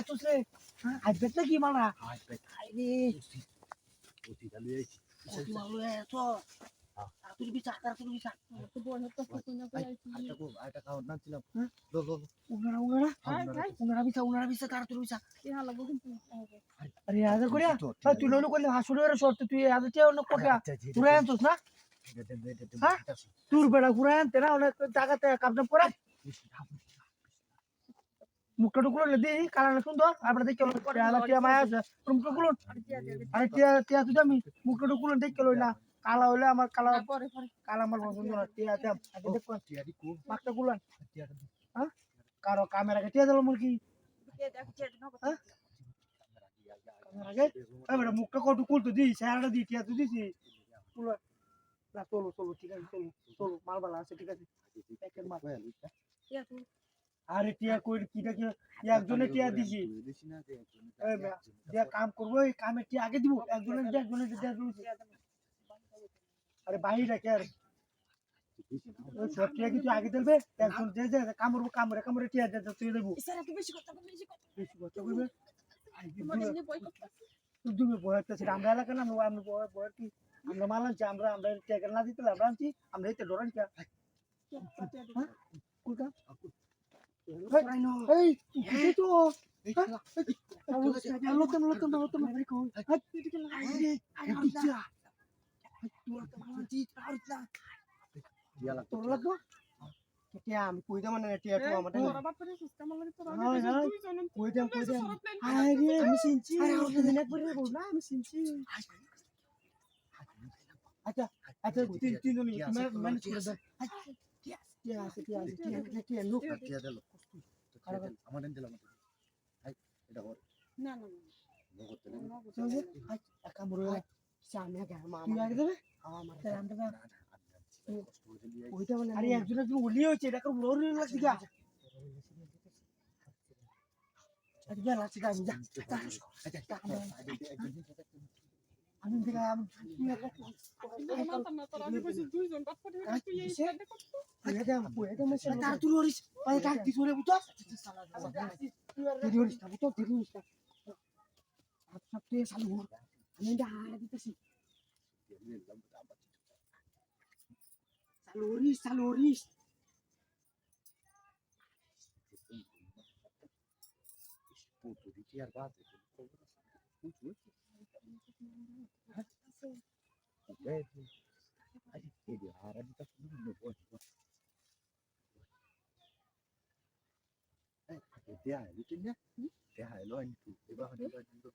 এতস রে হ্যাঁ আইবে তো কি মারা আসবে আইরে। অতি চালু আইছি কত ভালো এত তুই বিচার তার তুই বিচার তো বড় তো কুকুনা কই আইছি আটা কো আটা খাওয়ার নাম ছিলাম হ্যাঁ? লো লো উনারা উনারা উনারা বিচার উনারা বিচার তার তুই বিচার কি হালা তুমি আরে আদর করিয়া? তুই লইলো করলে হাসুরে শর্ত তুই আদর চেয়ে অন্য কোটা পুরা আনছস না? হ্যাঁ? তোর বেড়া পুরা আনতে না অনেক জায়গাতে কাপটা পরে মুখটা টুকুলো লেদি কালার সুন্দর আমরা দেখে লই করে আলা টিয়া মায়া আছে মুখটা টুকুলো আরে টিয়া টিয়া তুই আমি মুখটা টুকুলো দেখে লই না কালা হইলে আমার কালা পরে পরে। কালা আমার পছন্দ না। টিয়া টিয়া আগে দেখো টিয়ারি কো মাকটা গুলান কারও ক্যামেরা টিয়া দিল মুরগি। এ বেটা মুখটা কটু কুলতো দি স্যারটা দি টিয়া তুই দিছি কুলো না চলো চলো ঠিক আছে চলো চলো মাল বালা আছে ঠিক আছে। প্যাকেট মাল। আরে টিয়া কই কিটা কি একজনে টিয়া দিছি। যে কাম করব এই কামে টিয়া আগে দিব একজনের দিয়ে একজনের দিয়ে দিছি। আরে বাইরে কে আর? ওই সব টিয়া কি তুই আগে দেবে একজন যে যে কামড়বো কামড়ে কামড়ে টিয়া দে দে, তুই দেবো। কি বেশি কথা বেশি কথা কি তুই তুমি বয় তো সেটা আমরা এলাকা না আমরা আমরা বয় বয় কি আমরা মাল আনছি আমরা আমরা টিয়া না দিতে আমরা আনছি আমরা এতে ডরান কে কুলটা এই তো আমি কই দাম না টিয়া তো হয়, হয়। জন কই দাম কই দাম আরে আমি আচ্ছা আচ্ছা তিন তিন মানে টিয়া আছে টিয়া আছে টিয়া আছে টিয়া লোক টিয়া দিল আমার দেন দিলাম হাই এটা ওর না না নগদ দিলাম না চলে আচ্ছা কামড় সামনে গা মামা তুই আগে দেবে আমার তাহলে আমরা ওইটা মানে আরে একজন একজন ওলি হয়েছে এটা করে ওলি লাগছে গা আচ্ছা যা লাগছে গা আমি যা আমি দিকে আমি না না তোরা আমি বসে দুই জন বাপরে তুই এই? দেখো পুয়ে দাম পুয়ে দাম সে তার তুই ওরিস মানে তার কি সরে বুঝছ তুই ওরিস না বুঝছ তুই ওরিস না সব সব তুই চালু হর আমি দা হারা দিতেছি চালু ওরিস চালু ওরিস টিয়ার বাদ Det är lite nya. Det här är långt. Det var det var det var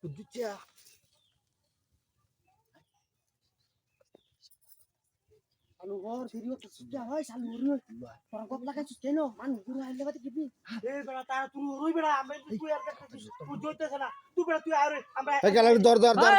Kuducha. চালু হর সিরিও তো সুজা হয় চালু ওরিস তোরা কত লাগাইছিস কেন মান গুরু আইলে বাতে কিবি এ বেড়া তার তুই ওরই বেড়া আমি তুই আর কাছে তুই জইতেছ না তুই বেড়া তুই আরে আমরা দর দর দর